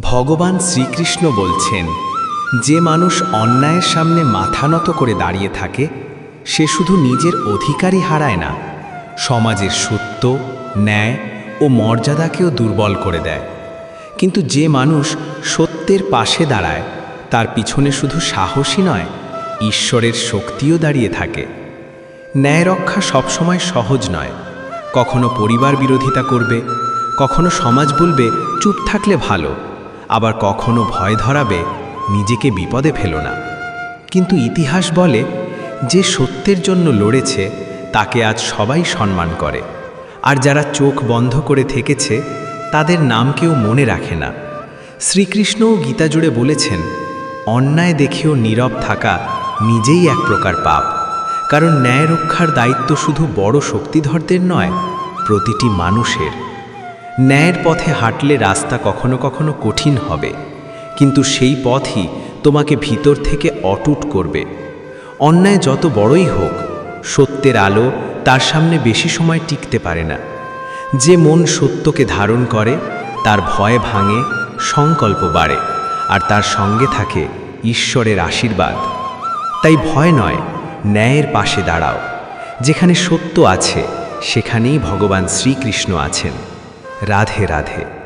ভগবান শ্রীকৃষ্ণ বলছেন, যে মানুষ অন্যায়ের সামনে মাথা নত করে দাঁড়িয়ে থাকে, সে শুধু নিজের অধিকারই হারায় না সমাজের সত্য, ন্যায় ও মর্যাদাকেও দুর্বল করে দেয়। কিন্তু যে মানুষ সত্যের পাশে দাঁড়ায়, তার পিছনে শুধু সাহসী নয়, ঈশ্বরের শক্তিও দাঁড়িয়ে থাকে। ন্যায় রক্ষা সবসময় সহজ নয়, কখনো পরিবার বিরোধিতা করবে, কখনো সমাজ বলবে, চুপ থাকলে ভালো। আবার কখনো ভয় ধরাবে, নিজেকে বিপদে ফেলো না। কিন্তু ইতিহাস বলে, যে সত্যের জন্য লড়েছে, তাকে আজ সবাই সম্মান করে। আর যারা চোখ বন্ধ করে থেকেছে, তাদের নাম কেউ মনে রাখে না। শ্রীকৃষ্ণও গীতা জুড়ে বলেছেন, অন্যায় দেখেও নীরব থাকা নিজেই এক প্রকার পাপ। কারণ ন্যায় রক্ষার দায়িত্ব শুধু বড় শক্তিধরদের নয়, প্রতিটি মানুষের। ন্যায়ের পথে হাঁটলে রাস্তা কখনো কখনো কঠিন হবে। কিন্তু সেই পথই তোমাকে ভিতর থেকে অটুট করবে। অন্যায় যত বড়ই হোক, সত্যের আলো তার সামনে বেশি সময় টিকতে পারে না। যে মন সত্যকে ধারণ করে, তার ভয় ভাঙে, সংকল্প বাড়ে, আর তার সঙ্গে থাকে ঈশ্বরের আশীর্বাদ। তাই ভয় নয়, ন্যায়ের পাশে দাঁড়াও। যেখানে সত্য আছে, সেখানেই ভগবান শ্রীকৃষ্ণ আছেন। राधे राधे।